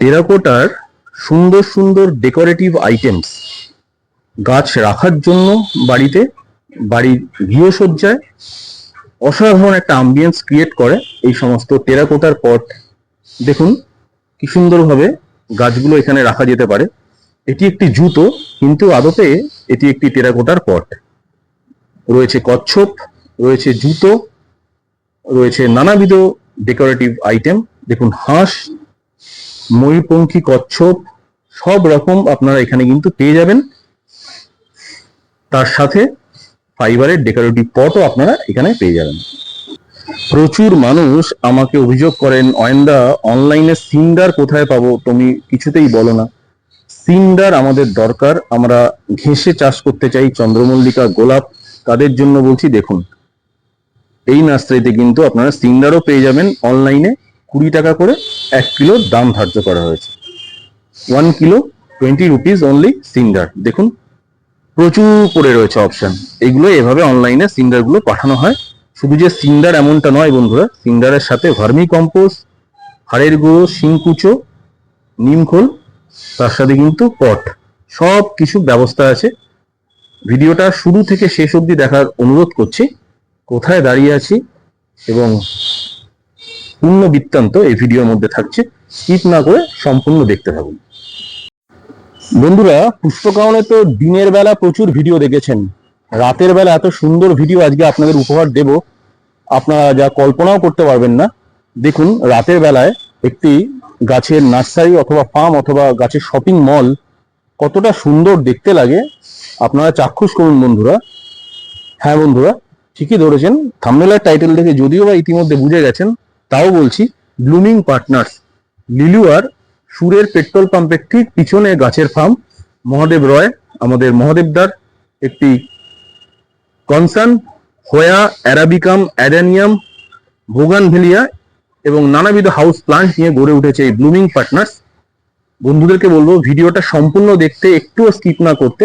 টেরাকোটার সুন্দর সুন্দর ডেকোরেটিভ আইটেমস গাছ রাখার জন্য বাড়িতে, বাড়ির গৃহসজ্জায় অসাধারণ একটা আম্বিয়েন্স ক্রিয়েট করে এই সমস্ত টেরাকোটার পট দেখুন, কি সুন্দরভাবে গাছগুলো এখানে রাখা যেতে পারে। এটি একটি জুতো, কিন্তু আদতে এটি একটি টেরাকোটার পট রয়েছে কচ্ছপ, রয়েছে জুতো, রয়েছে নানাবিধ ডেকোরেটিভ আইটেম দেখুন, হাঁস, ময়ূরপঙ্খী, কচ্ছপ, সব রকম আপনারা এখানে কিন্তু পেয়ে যাবেন। তার সাথে ফাইবারের ডেকোরেটিভ পটও আপনারা এখানে পেয়ে যাবেন। প্রচুর মানুষ আমাকে অভিযোগ করেন, অয়েন্দা, অনলাইনে সিন্ডার কোথায় পাবো? তুমি কিছুতেই বলো না। সিন্ডার আমাদের দরকার। আমরা ঘেঁষে চাষ করতে চাই, চন্দ্রমল্লিকা, গোলাপ। তাদের জন্য বলছি, দেখুন, এই নার্সারিতে কিন্তু আপনারা সিন্ডারও পেয়ে যাবেন অনলাইনে। কুড়ি টাকা করে এক কিলোর দাম ধার্য করা হয়েছে। One kilo twenty rupees only cinder দেখুন, প্রচুর করে রয়েছে অপশান এগুলো এভাবে অনলাইনে সিন্ডারগুলো পাঠানো হয়। শুধু যে সিন্ডার এমনটা নয় বন্ধুরা সিন্ডারের সাথে ভার্মি কম্পোস্ট হাড়ের গুঁড়ো, শিংকুচো নিমখোল তার সাথে কিন্তু পট, সব কিছু ব্যবস্থা আছে। ভিডিওটা শুরু থেকে শেষ অবধি দেখার অনুরোধ করছি। কোথায় দাঁড়িয়ে আছি এবং পূর্ণ বৃত্তান্ত এই ভিডিওর মধ্যে থাকছে। স্কিপ না করে সম্পূর্ণ দেখতে থাকুন। বন্ধুরা পুষ্পকাহনে তো দিনের বেলা প্রচুর ভিডিও দেখেছেন। রাতের বেলা এত সুন্দর ভিডিও আজকে আপনাদের উপহার দেব। আপনারা যা কল্পনাও করতে পারবেন না। দেখুন, রাতের বেলায় একটি গাছের নার্সারি অথবা ফার্ম অথবা গাছের শপিং মল কতটা সুন্দর দেখতে লাগে। আপনারা চাক্ষুষ করুন বন্ধুরা। হ্যাঁ বন্ধুরা, ঠিকই ধরেছেন। থামনেলার টাইটেল দেখে যদিও বা ইতিমধ্যে বুঝে গেছেন তাও বলছি ব্লুমিং পার্টনার্স লিলুয়ার সুরের পেট্রোল পাম্পের ঠিক পিছনে গাছের ফার্ম মহাদেব রয়, আমাদের মহাদেবদার, একটি কনসার্ন হোয়া, অ্যারাবিকাম, অ্যাডানিয়াম ভোগানভেলিয়া এবং নানাবিধ হাউস প্লান্ট নিয়ে গড়ে উঠেছে এই ব্লুমিং পার্টনার্স বন্ধুদেরকে বলব, ভিডিওটা সম্পূর্ণ দেখতে, একটুও স্কিপ না করতে,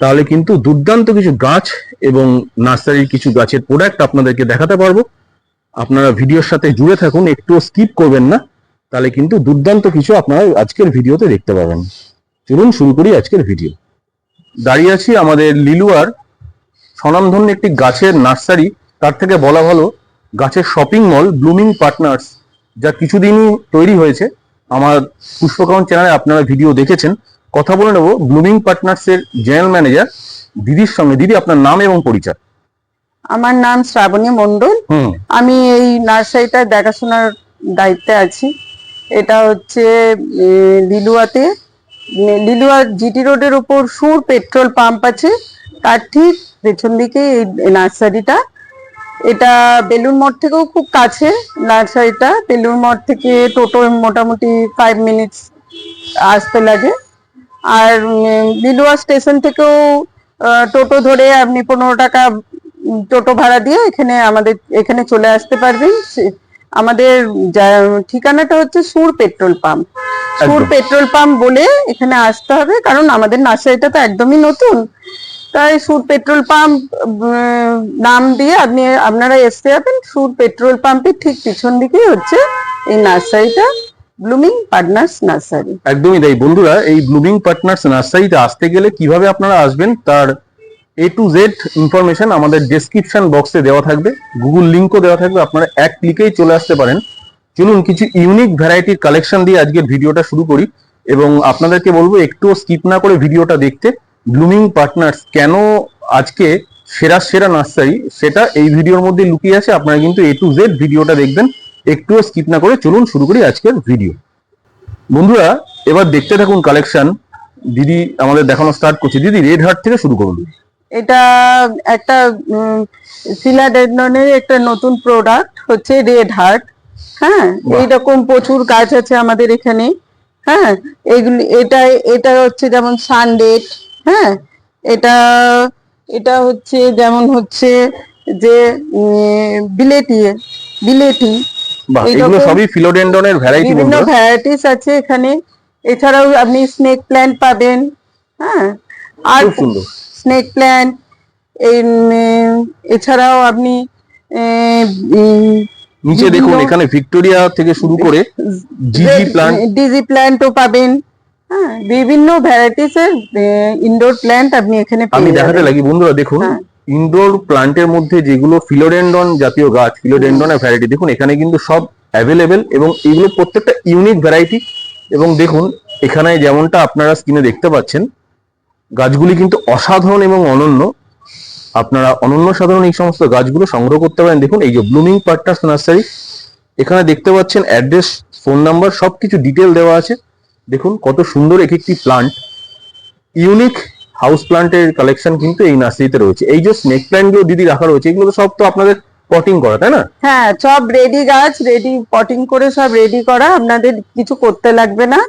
তাহলে কিন্তু দুর্দান্ত কিছু গাছ এবং নার্সারির কিছু গাছের প্রোডাক্ট আপনাদেরকে দেখাতে পারব। আপনারা ভিডিওর সাথে জুড়ে থাকুন, একটুও স্কিপ করবেন না, তাহলে কিন্তু দুর্দান্ত কিছু আপনারা আজকের ভিডিওতে দেখতে পাবেন। চলুন শুরু করি আজকের ভিডিও। দাঁড়িয়ে আছি আমাদের লিলুয়ার স্বনামধন্য একটি গাছের নার্সারি। তার থেকে বলা ভালো, গাছের শপিং মল ব্লুমিং পার্টনার্স যা কিছুদিনই তৈরি হয়েছে। আমার পুষ্পকাউন চ্যানেলে আপনারা ভিডিও দেখেছেন। কথা বলে নেব ব্লুমিং পার্টনার্স এর জেনারেল ম্যানেজার দিদির সঙ্গে। দিদি, আপনার নাম এবং পরিচয়। আমার নাম শ্রাবণী মন্ডল আমি এই নার্সারিটার দেখাশোনার দায়িত্বে আছি। এটা হচ্ছে লিলুয়াতে। লিলুয়া জিটি রোডের উপর সুর পেট্রোল পাম্প আছে। তার ঠিক পেছন দিকে এই নার্সারিটা। এটা বেলুর মঠ থেকেও খুব কাছে নার্সারিটা। বেলুর মঠ থেকে টোটো মোটামুটি ফাইভ মিনিটস আসতে লাগে। আর লিলুয়া স্টেশন থেকেও টোটো ধরে আপনি পনেরো টাকা টোটো ভাড়া দিয়ে এখানে আমাদের এখানে চলে আসতে পারবেন আমাদের যা- ঠিকানাটা হচ্ছে Sur petrol pump. Sur petrol pump বলে এখানে আসতে হবে কারণ আমাদের নার্সারিটা তো একদমই নতুন। তাই সুর পেট্রোল পাম্প নাম দিয়ে আপনি আপনারা এসতে যাবেন সুর পেট্রোল পাম্পের ঠিক পিছন দিকেই হচ্ছে এই নার্সারিটা ব্লুমিং পার্টনার্স নার্সারি। একদমই তাই। বন্ধুরা এই ব্লুমিং পার্টনার্স নার্সারিতে আসতে গেলে কীভাবে আপনারা আসবেন তার এ টু জেড ইনফরমেশন আমাদের ডেসক্রিপশন বক্সে দেওয়া থাকবে গুগল লিঙ্কও দেওয়া থাকবে, আপনারা এক ক্লিকেই চলে আসতে পারেন। চলুন কিছু ইউনিক ভ্যারাইটির কালেকশন দিয়ে আজকের ভিডিওটা শুরু করি এবং আপনাদেরকে বলব, একটুও স্কিপ না করে ভিডিওটা দেখতে ব্লুমিং পার্টনার্স কেন আজকে সেরা সেরা নার্সারি সেটা এই ভিডিওর মধ্যে লুকিয়ে আছে, আপনারা কিন্তু এ টু জেড ভিডিওটা দেখবেন, একটুও স্কিপ না করে চলুন শুরু করি আজকের ভিডিও বন্ধুরা, এবার দেখতে থাকুন কালেকশন দিদি, আমাদের দেখানো স্টার্ট করছে। দিদি রেড হার্ট থেকে শুরু করুন। এটা একটা ফিলাডেন্ডনের একটা নতুন প্রোডাক্ট হচ্ছে রেড হার্ট হ্যাঁ। এইরকম প্রচুর গাছ আছে আমাদের এখানে। হ্যাঁ এগুলি এটা এটা হচ্ছে যেমন সানডেট হ্যাঁ এটা এটা হচ্ছে যেমন হচ্ছে যে বিলেটি বিলেটি এগুলো সবই ফিলোডেন্ডনের ভ্যারাইটি বিভিন্ন ভ্যারাইটিস আছে এখানে। এছাড়াও আপনি স্নেক প্ল্যান্ট পাবেন। হ্যাঁ আর স্নেক প্ল্যান্ট এছাড়াও আপনি নিচে দেখুন এখানে ভিক্টোরিয়া থেকে শুরু করে জিজি প্লান্ট ডিজি প্ল্যান্টও পাবেন। হ্যাঁ বিভিন্ন ভ্যারাইটিস এর ইনডোর প্ল্যান্ট আপনি এখানে আমি দেখাতে লাগি বন্ধুরা দেখুন। ইনডোর প্লান্টের মধ্যে যেগুলো ফিলোডেন্ডন জাতীয় গাছ ফিলোডেন্ডনের ভ্যারাইটি দেখুন এখানে কিন্তু সব অ্যাভেলেবেল এবং এগুলো প্রত্যেকটা ইউনিক ভ্যারাইটি এবং দেখুন এখানে যেমনটা আপনারা স্ক্রিনে দেখতে পাচ্ছেন গাছগুলি কিন্তু অসাধারণ এবং অনন্য। আপনারা অনন্য সাধারণ এই সমস্ত গাছগুলো সংগ্রহ করতে পারেন। দেখুন, এই যে ব্লুমিং পার্টনার্স নার্সারি, এখানে দেখতে পাচ্ছেন অ্যাড্রেস, ফোন নাম্বার, সবকিছু ডিটেল দেওয়া আছে। দেখুন, কত সুন্দর এক একটি প্লান্ট। ইউনিক হাউস প্লান্টের কালেকশন কিন্তু এই নার্সারিতে রয়েছে। এই যে স্নেক প্ল্যান্টগুলো দিদি রাখা রয়েছে, এগুলো তো সব তো আপনাদের পটিং করা, তাই না? হ্যাঁ সব রেডি গাছ, রেডি পটিং করে সব রেডি করা। আপনাদের কিছু করতে লাগবে না।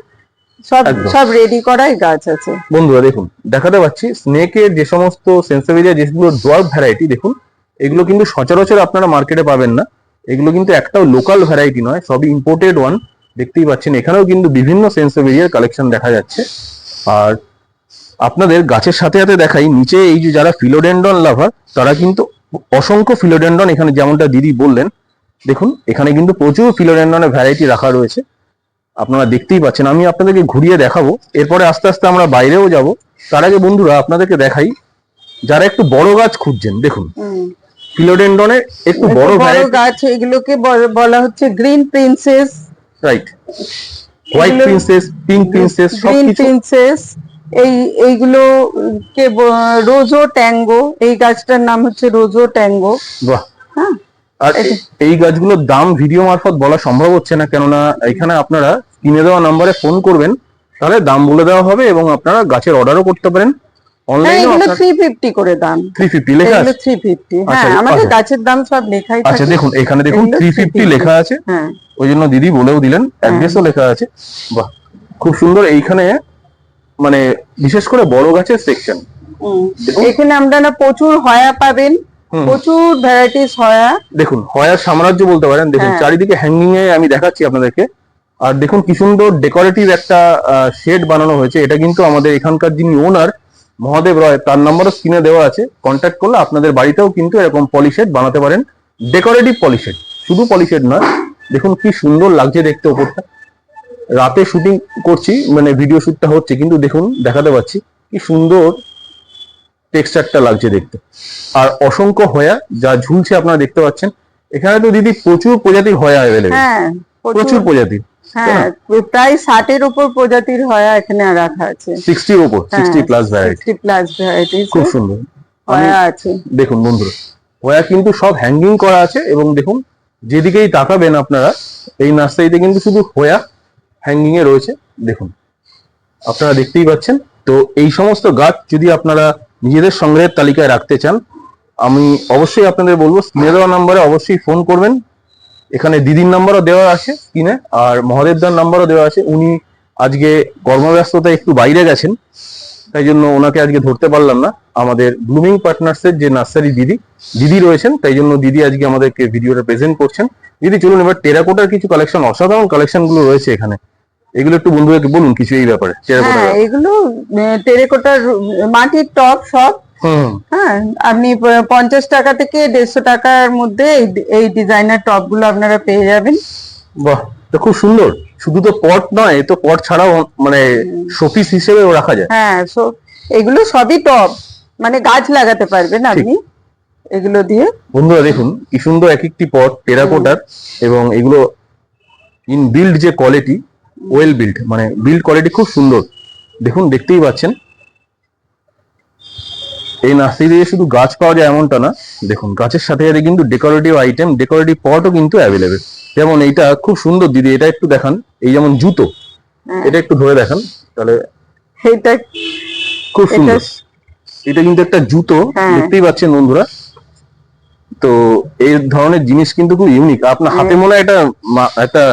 সব। সব রেডি করাই গাছ আছে। বন্ধুরা দেখুন দেখাতে পাচ্ছি স্নেকের যে সমস্ত সেন্সেভেরিয়া যেগুলো ডোয়ার্ফ ভ্যারাইটি দেখুন এগুলো কিন্তু সচরাচর আপনারা মার্কেটে পাবেন না। এগুলো কিন্তু একটাও লোকাল ভ্যারাইটি নয় সবই ইম্পোর্টেড ওয়ান দেখতেই পাচ্ছেন। এখানেও কিন্তু বিভিন্ন সেন্সেভেরিয়ার কালেকশন দেখা যাচ্ছে। আর আপনাদের গাছের সাথে সাথে দেখাই নিচে এই যে যারা ফিলোডেন্ডন লাভার তারা কিন্তু অসংখ্য ফিলোডেন্ডন এখানে যেমনটা দিদি বললেন দেখুন এখানে কিন্তু প্রচুর ফিলোডেন্ডনের ভ্যারাইটি রাখা রয়েছে। আপনারা দেখতেই পাচ্ছেন। আমি আপনাদেরকে ঘুরিয়ে দেখাবো। এরপরে আস্তে আস্তে আমরা বাইরেও যাব। তার আগে বন্ধুরা আপনাদেরকে দেখাই যারা একটু বড় গাছ খুঁজছেন দেখুন। ফিলোডেন্ডনের একটু বড় বড় গাছ এগুলোকে বলা হচ্ছে green princess. Right white princess pink princess green princess এই এইগুলো কে রোজো ট্যাঙ্গো এই গাছটার নাম হচ্ছে রোজো ট্যাঙ্গো। বাহ। হ্যাঁ। আর এই গাছগুলোর দাম ভিডিও মারফত বলা সম্ভব হচ্ছে না কেননা এখানে আপনারা কিনে দেওয়া নাম্বারে ফোন করবেন তাহলে দাম বলে দেওয়া হবে এবং আপনারা গাছের অর্ডারও করতে পারেন। হ্যাঁ এগুলো করে দাম। থ্রি ফিফটি লেখা আছে। আচ্ছা, হ্যাঁ আমাদের আচ্ছা। গাছের দাম সব লেখাই আচ্ছা দেখুন এখানে দেখুন থ্রি ফিফটি 350 লেখা আছে। হ্যাঁ। ওই জন্য দিদি বলেও দিলেন অ্যাড্রেসও লেখা আছে। বাহ খুব সুন্দর এইখানে মানে বিশেষ করে বড় গাছের সেকশন এখানে আমরা না প্রচুর হয়া পাবেন। প্রচুর ভ্যারাইটিস হয়া দেখুন হয়ার সাম্রাজ্য বলতে পারেন দেখুন হ্যাঁ। চারিদিকে হ্যাঙ্গিং এ আমি দেখাচ্ছি আপনাদেরকে। আর দেখুন কি সুন্দর ডেকোরেটিভ একটা শেড বানানো হয়েছে। এটা কিন্তু আমাদের এখানকার যিনি ওনার মহাদেব রয় তার নাম্বারও স্ক্রিনে দেওয়া আছে। কন্ট্যাক্ট করলে আপনাদের বাড়িতেও কিন্তু এরকম পলিশেড বানাতে পারেন। ডেকোরেটিভ পলিশেড শুধু পলিশেড নয়। দেখুন কি সুন্দর লাগছে দেখতে ওপরটা। রাতে শুটিং করছি মানে ভিডিও শুটটা হচ্ছে কিন্তু দেখুন দেখাতে পাচ্ছি কি সুন্দর টেক্সচারটা লাগছে দেখতে। আর অসংখ্য হয়া যা ঝুলছে আপনারা দেখতে পাচ্ছেন এখানে তো দিদি প্রচুর প্রজাতির হয়া অ্যাভেলেবেল হ্যাঁ প্রচুর। প্রজাতির হ্যাঁ প্রায় ষাটের উপর প্রজাতির হয়া এখানে রাখা আছে। সিক্সটির ওপর sixty plus variety sixty plus varieties খুব সুন্দর। হয়া আছে। দেখুন বন্ধুরা হয়া কিন্তু সব হ্যাঙ্গিং করা আছে এবং দেখুন যেদিকেই তাকাবেন আপনারা এই নার্সারিতে কিন্তু শুধু হয়া হ্যাঙ্গিং এ রয়েছে। দেখুন আপনারা দেখতেই পাচ্ছেন। তো এই সমস্ত গাছ যদি আপনারা নিজেদের সংগ্রহের তালিকায় রাখতে চান, আমি অবশ্যই আপনাদের বলব স্ক্রিনে দেওয়া নাম্বারে অবশ্যই ফোন করবেন। এখানে দিদির নাম্বারও দেওয়া আছে স্ক্রিনে, আর মহাদেবদার নাম্বারও দেওয়া আছে। উনি আজকে কর্মব্যস্ততায় একটু বাইরে গেছেন, তাই জন্য ওনাকে আজকে ধরতে পারলাম না। আমাদের ব্লুমিং পার্টনার্সের যে নার্সারি দিদি দিদি রয়েছেন, তাই জন্য দিদি আজকে আমাদেরকে ভিডিওটা প্রেজেন্ট করছেন। দিদি, চলুন এবার টেরাকোটার কিছু কালেকশন অসাধারণ কালেকশনগুলো রয়েছে এখানে। এগুলো একটু বন্ধুদেরকে বলুন কিছু এই ব্যাপারে হ্যাঁ এগুলো টেরেকোটার মাটির টপ সব। হ্যাঁ আপনি পঞ্চাশ টাকা থেকে দেড়শো টাকার মধ্যে এই- ডিজাইনার টপগুলো আপনারা পেয়ে যাবেন। বাহ তো খুব সুন্দর। শুধু তো পট নয় তো পট ছাড়াও মানে শোপিস হিসেবেও রাখা যায়। হ্যাঁ সো এগুলো সবই টপ মানে গাছ লাগাতে পারবেন আপনি এগুলো দিয়ে। বন্ধুরা দেখুন কি সুন্দর এক একটি পট টেরাকোটার এবং এগুলো ইন বিল্ড যে কোয়ালিটি ওয়েল বিল্ড মানে বিল্ড কোয়ালিটি খুব সুন্দর। দেখুন দেখতেই পাচ্ছেন। এই নার্সারি দিয়ে শুধু গাছ পাওয়া যায় এমনটা না। দেখুন গাছের সাথে সাথে কিন্তু ডেকোরেটিভ আইটেম ডেকোরেটিভ পটও কিন্তু অ্যাভেলেবেল যেমন এইটা খুব সুন্দর দিদি এটা একটু দেখান। এই যেমন জুতো হ্যাঁ। এটা একটু ধরে দেখান তাহলে এটা খুব সুন্দর। এটা কিন্তু একটা জুতো হ্যাঁ। দেখতেই পাচ্ছেন বন্ধুরা। তো এই ধরনের জিনিস কিন্তু খুব ইউনিক আপনার হাতে মনে হয় একটা মা- একটা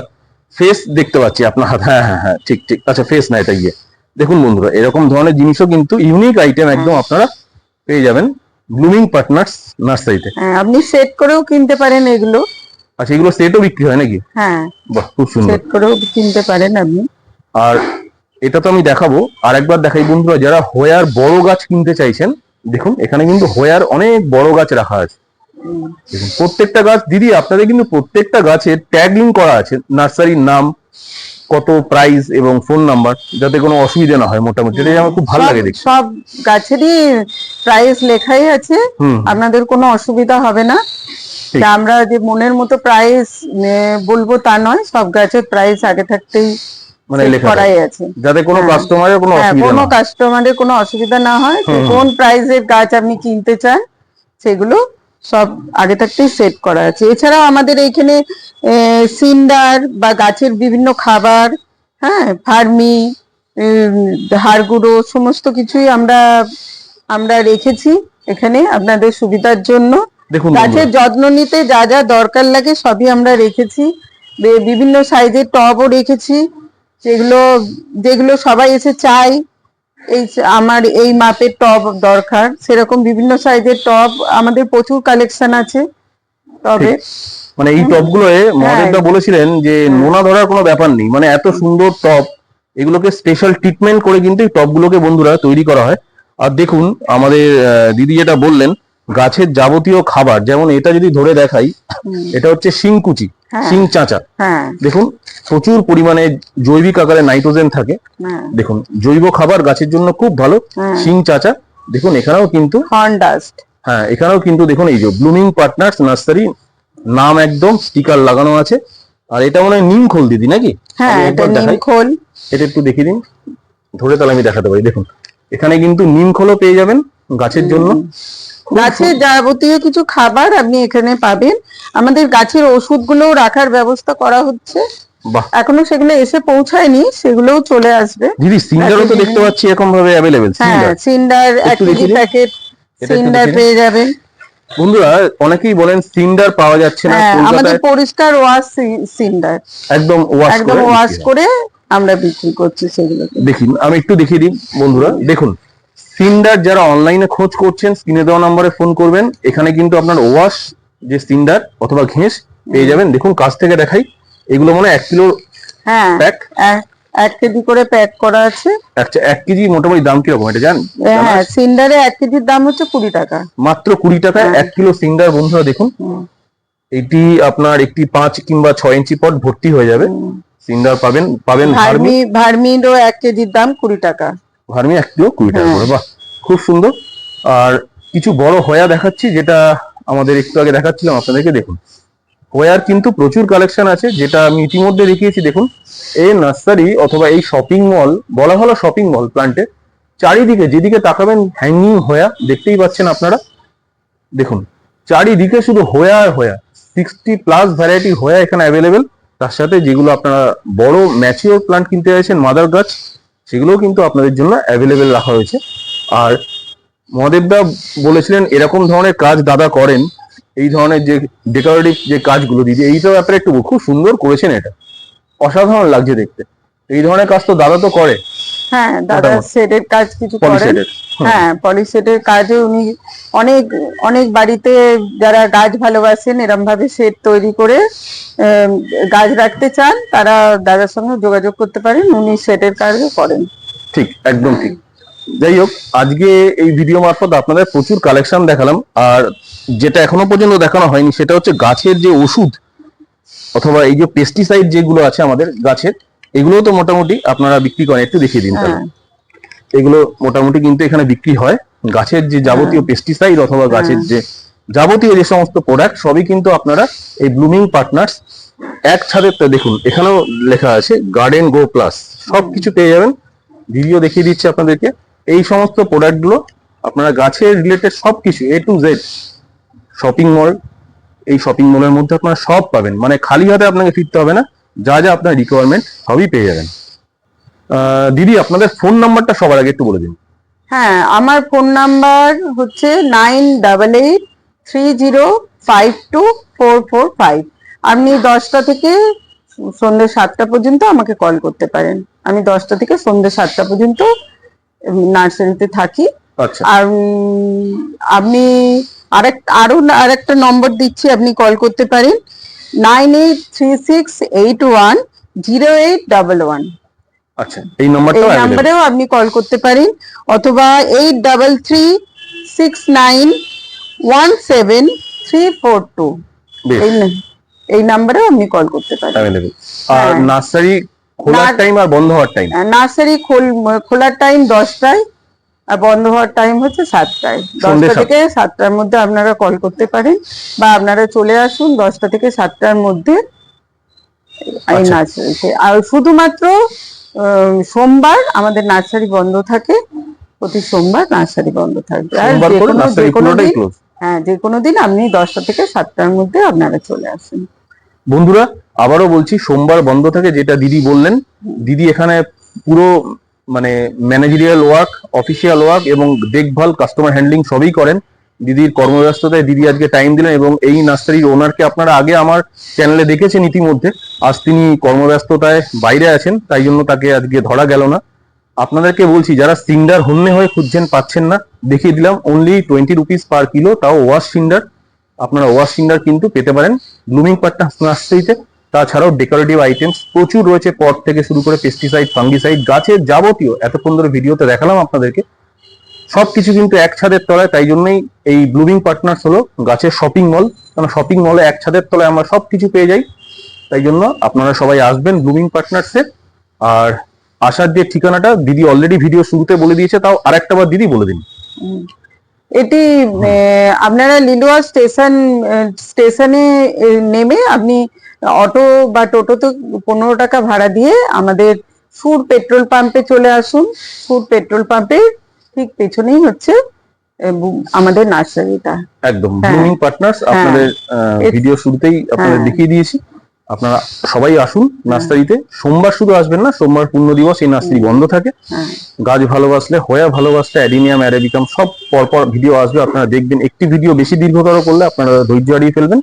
ফেস দেখতে পাচ্ছি আপনার হাতে। হ্যাঁ হ্যাঁ হ্যাঁ ঠিক ঠিক। আচ্ছা ফেস না এটা গিয়ে। দেখুন বন্ধুরা এরকম ধরনের জিনিসও কিন্তু ইউনিক আইটেম একদম আপনারা পেয়ে যাবেন ব্লুমিং পার্টনার্স নার্সারিতে হ্যাঁ আপনি সেট করেও কিনতে পারেন এগুলো। আচ্ছা এগুলো সেটও বিক্রি হয় নাকি? হ্যাঁ। বাহ খুব সুন্দর। সেট করেও কিনতে পারেন আপনি। আর এটা তো আমি দেখাবো। আর একবার দেখাই বন্ধুরা যারা হোয়ার বড় গাছ কিনতে চাইছেন দেখুন এখানে কিন্তু হোয়ার অনেক বড় গাছ রাখা আছে। দেখুন প্রত্যেকটা গাছ দিদি আপনাদের কিন্তু প্রত্যেকটা গাছের ট্যাগলিং করা আছে নার্সারির নাম কত প্রাইস এবং ফোন নাম্বার যাতে কোনো অসুবিধা না হয় মোটামুটি এটাই আমার খুব ভালো লাগে দেখতে। সব গাছেরই প্রাইস লেখাই আছে আপনাদের কোনো অসুবিধা হবে না। আমরা যে মনের মতো প্রাইস বলব তা নয় সব গাছের প্রাইস আগে থাকতেই মানে লেখা করাই আছে। যাতে কোনো হ্যাঁ। কাস্টমারের কোনো হ্যাঁ অসুবিধা কোনো না হয়। কাস্টমারের কোনো অসুবিধা না হয় কোন প্রাইসের গাছ আপনি কিনতে চান সেগুলো সব আগে থাকতেই সেট করা আছে। এছাড়াও আমাদের এইখানে সিন্ডার বা গাছের বিভিন্ন খাবার হ্যাঁ ফার্মি হাড়গুঁড়ো সমস্ত কিছুই আমরা আমরা রেখেছি এখানে আপনাদের সুবিধার জন্য। গাছের যত্ন নিতে যা যা দরকার লাগে সবই আমরা রেখেছি। বিভিন্ন সাইজের টবও রেখেছি যেগুলো যেগুলো সবাই এসে চায়। এই আমার এই মাপের টপ দরকার। সেরকম বিভিন্ন সাইজের টপ আমাদের প্রচুর কালেকশন আছে তবে মানে এই টপগুলো মহাদেবদা বলেছিলেন যে নোনা ধরার কোনো ব্যাপার নেই। মানে এত সুন্দর টপ এগুলোকে স্পেশাল ট্রিটমেন্ট করে কিন্তু এই টপগুলোকে বন্ধুরা তৈরি করা হয়। আর দেখুন আমাদের দিদি যেটা বললেন গাছের যাবতীয় খাবার যেমন এটা যদি ধরে দেখাই এটা হচ্ছে শিংকুচি হ্যাঁ। শিং চাঁচা। হ্যাঁ। দেখুন প্রচুর পরিমাণে জৈবিক আকারে নাইট্রোজেন থাকে। হ্যাঁ। দেখুন জৈব খাবার গাছের জন্য খুব ভালো। শিং চাচা দেখুন এখানেও কিন্তু ডাস্ট। হ্যাঁ এখানেও কিন্তু দেখুন এই যে ব্লুমিং পার্টনার্স নার্সারি নাম একদম স্টিকার লাগানো আছে। আর এটা মনে হয় নিম খোল দিদি নাকি? হ্যাঁ এটা নিম দেখাই। খোল। এটা একটু দেখিয়ে দিন। ধরে তাহলে আমি দেখাতে পারি। দেখুন এখানে কিন্তু নিম খোলও পেয়ে যাবেন। গাছের জন্য? গাছের যাবতীয় কিছু খাবার আপনি এখানে পাবেন। আমাদের গাছের ওষুধগুলো রাখার ব্যবস্থা করা হচ্ছে। এখনও সেগুলো এসে পৌঁছায়নি সেগুলোও চলে আসবে। দিদি সিঙ্গারও তো দেখতে পাচ্ছি এরকম ভাবে অ্যাভেলেবেল হ্যাঁ সিন্ডার এক কেজি প্যাকেট সিন্ডার পেয়ে যাবেন। বন্ধুরা অনেকেই বলেন সিন্ডার পাওয়া যাচ্ছে না হ্যাঁ আমাদের পরিষ্কার ওয়াশ সিন্ডার একদম ওয়াশ একদম ওয়াশ করে আমরা বিক্রি করছি সেগুলোকে। দেখুন আমি একটু দেখিয়ে দিই বন্ধুরা দেখুন। সিন্ডার যারা অনলাইনে খোঁজ করছেন স্ক্রিনে দেওয়া নম্বরে ফোন করবেন। এখানে কিন্তু আপনার ওয়াশ যে সিন্ডার অথবা ঘেঁষ পেয়ে যাবেন। দেখুন কাছ থেকে দেখাই। এগুলো মানে এক কিলো হ্যাঁ প্যাক এক- কেজি করে প্যাক করা আছে। আচ্ছা এক কেজি মোটামুটি দাম কীরকম এটা জান হ্যাঁ সিন্ডারে এক কেজির দাম হচ্ছে কুড়ি টাকা। মাত্র কুড়ি টাকায় হ্যাঁ। এক কিলো সিন্ডার বন্ধুরা দেখুন। এটি আপনার একটি পাঁচ কিংবা ছয় ইঞ্চি পট ভর্তি হয়ে যাবে। সিন্ডার পাবেন পাবেন ভার্মি ভার্মি। ভার্মিরও এক কেজির দাম কুড়ি টাকা। ভার্মি এক কিলো কুড়ি টাকা হ্যাঁ। করে বাহ খুব সুন্দর। আর কিছু বড় হয়া দেখাচ্ছি যেটা আমাদের একটু আগে দেখাচ্ছিলাম আপনাদেরকে দেখুন। হয়ার কিন্তু প্রচুর কালেকশন আছে যেটা আমি ইতিমধ্যে দেখিয়েছি দেখুন। এই নার্সারি অথবা এই শপিং মল বলা হলো শপিং মল প্লান্টে চারিদিকে যেদিকে তাকাবেন হ্যাঙ্গিং হয়া দেখতেই পাচ্ছেন আপনারা। দেখুন চারিদিকে শুধু হোয়া আর হোয়া সিক্সটি প্লাস ভ্যারাইটি হোয়া এখানে অ্যাভেলেবেল তার সাথে যেগুলো আপনারা বড় ম্যাচিওর প্লান্ট কিনতে চাইছেন মাদার গাছ সেগুলোও কিন্তু আপনাদের জন্য অ্যাভেলেবেল রাখা হয়েছে। আর মহাদেবদা বলেছিলেন, এরকম ধরনের কাজ দাদা করেন, এই ধরনের যে ডেকোরেটিভ যে কাজগুলো দিদি সব ব্যাপারে একটু খুব সুন্দর করেছেন এটা। অসাধারণ লাগছে দেখতে। এই ধরনের কাজ তো দাদা তো করে। হ্যাঁ দাদা। সেটের কাজ কিছু করেন। পলিশেডের হ্যাঁ। পলিসেটের কাজে উনি অনেক অনেক বাড়িতে যারা গাছ ভালোবাসেন এরম ভাবে সেট তৈরি করে গাছ রাখতে চান তারা দাদার সঙ্গে যোগাযোগ করতে পারেন উনি সেটের কাজও করেন। ঠিক একদম ঠিক। যাই হোক আজকে এই ভিডিও মারফত আপনাদের প্রচুর কালেকশন দেখালাম আর যেটা এখনও পর্যন্ত দেখানো হয়নি সেটা হচ্ছে গাছের যে ওষুধ অথবা এই যে পেস্টিসাইড যেগুলো আছে আমাদের গাছের এগুলোও তো মোটামুটি আপনারা বিক্রি করেন একটু দেখিয়ে দিন তাহলে। হ্যাঁ। এগুলো মোটামুটি কিন্তু এখানে বিক্রি হয়। গাছের যে যাবতীয় পেস্টিসাইড অথবা গাছের যে যাবতীয় যে সমস্ত প্রোডাক্ট সবই কিন্তু আপনারা এই ব্লুমিং পার্টনার্স এক ছাদের দেখুন এখানেও লেখা আছে গার্ডেন গো প্লাস সবকিছু পেয়ে যাবেন। ভিডিও দেখিয়ে দিচ্ছে আপনাদেরকে। এই সমস্ত প্রোডাক্টগুলো আপনারা গাছের রিলেটেড সবকিছু A to Z shopping mall এই শপিং মলের মধ্যে আপনারা সব পাবেন। মানে খালি হাতে আপনাকে ফিরতে হবে না। যা যা আপনার রিকোয়ারমেন্ট সবই পেয়ে যাবেন। দিদি আপনাদের ফোন নাম্বারটা সবার আগে একটু বলে দিন। হ্যাঁ আমার ফোন নাম্বার হচ্ছে nine double eight three zero five two four four five আপনি দশটা থেকে সন্ধ্যে সাতটা পর্যন্ত আমাকে কল করতে পারেন। আমি দশটা থেকে সন্ধ্যে সাতটা পর্যন্ত নার্সারিতে থাকি। আচ্ছা। আর আপনি আরেক আরও আরেকটা নম্বর দিচ্ছি আপনি কল করতে পারেন। Nine eight three six eight one zero eight double one. আচ্ছা এই আপনি কল করতে পারেন অথবা eight double three six nine one seven three four two. এই না- এই নাম্বারে আপনি কল করতে পারেন। আর হ্যাঁ। নার্সারি খোলার টাইম আর বন্ধ হওয়ার টাইম নার্সারি খোল খোলার টাইম দশটায় আর বন্ধ হওয়ার টাইম হচ্ছে সাতটায়। দশটা থেকে সাতটার মধ্যে আপনারা কল করতে পারেন বা আপনারা চলে আসুন দশটা থেকে সাতটার মধ্যে। এই আচ্ছা। নার্সারিতে আর শুধুমাত্র সোমবার আমাদের নার্সারি বন্ধ থাকে। প্রতি সোমবার নার্সারি বন্ধ থাকবে। আর যে কোনো- যে কোনো দিন হ্যাঁ যে কোনো দিন আপনি দশটা থেকে সাতটার মধ্যে আপনারা চলে আসুন। বন্ধুরা আবারও বলছি সোমবার বন্ধ থাকে যেটা দিদি বললেন। দিদি এখানে পুরো মানে ম্যানেজারিয়াল ওয়ার্ক অফিসিয়াল ওয়ার্ক এবং দেখভাল কাস্টমার হ্যান্ডলিং সবই করেন। দিদির কর্মব্যস্ততায় দিদি আজকে টাইম দিলেন এবং এই নার্সারির ওনারকে আপনারা আগে আমার চ্যানেলে দেখেছেন ইতিমধ্যে। আজ তিনি কর্মব্যস্ততায় বাইরে আছেন, তাই জন্য তাকে আজকে ধরা গেল না। আপনাদেরকে বলছি, যারা সিন্ডার হন্যে হয়ে খুঁজছেন, পাচ্ছেন না, দেখিয়ে দিলাম only twenty rupees per kilo তাও ওয়াশ সিন্ডার। আপনারা ওয়াশ সিন্ডার কিন্তু পেতে পারেন। ব্লুমিং পার্টটা নার্সারিতে তাছাড়াও ডেকোরেটিভ আইটেমস প্রচুর রয়েছে পট থেকে শুরু করে পেস্টিসাইড ফাঙ্গিসাইড গাছের যাবতীয় এতক্ষণ ধরে ভিডিওতে দেখালাম আপনাদেরকে। সবকিছু কিন্তু এক ছাদের তলায় তাই জন্যই এই ব্লুমিং পার্টনার্স হলো গাছের শপিং মল কারণ শপিং মলে এক ছাদের তলায় আমরা সবকিছু পেয়ে যাই। তাই জন্য আপনারা সবাই আসবেন ব্লুমিং পার্টনার্সে আর আসার যে ঠিকানাটা দিদি অলরেডি ভিডিও শুরুতে বলে দিয়েছে তাও আরেকটা বার দিদি বলে দিন। এটি আপনারা লিলুয়া স্টেশন স্টেশনে নেমে আপনি অটো বা টোটোতে পনেরো টাকা ভাড়া দিয়ে আমাদের সুর পেট্রোল পাম্পে চলে আসুন। সুর পেট্রোল পাম্পে ঠিক পেছনেই হচ্ছে আমাদের নার্সারিটা। একদম হ্যাঁ। ব্লুমিং পার্টনার্স আপনাদের It's- ভিডিও শুরুতেই আপনাদের হ্যাঁ। দেখিয়ে দিয়েছি। আপনারা সবাই আসুন নার্সারিতে। সোমবার শুধু আসবেন না সোমবার পূর্ণ দিবস এই নার্সারি বন্ধ থাকে। হ্যাঁ। গাছ ভালোবাসলে হয়া ভালোবাসলে অ্যাডিনিয়াম অ্যারাবিকাম সব পরপর ভিডিও আসবে। আপনারা দেখবেন একটি ভিডিও বেশি দীর্ঘতর করলে আপনারা ধৈর্য হারিয়ে ফেলবেন।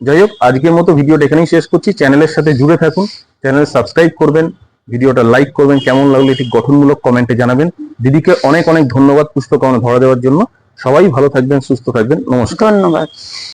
যাই হোক আজকের মতো ভিডিওটা এখানেই শেষ করছি। চ্যানেলের সাথে জুড়ে থাকুন। চ্যানেল সাবস্ক্রাইব করবেন, ভিডিওটা লাইক করবেন, কেমন লাগল এটি গঠনমূলক কমেন্টে জানাবেন। দিদিকে অনেক অনেক ধন্যবাদ পুস্তক ধরা দেওয়ার জন্য। সবাই ভালো থাকবেন, সুস্থ থাকবেন। নমস্কার। ধন্যবাদ।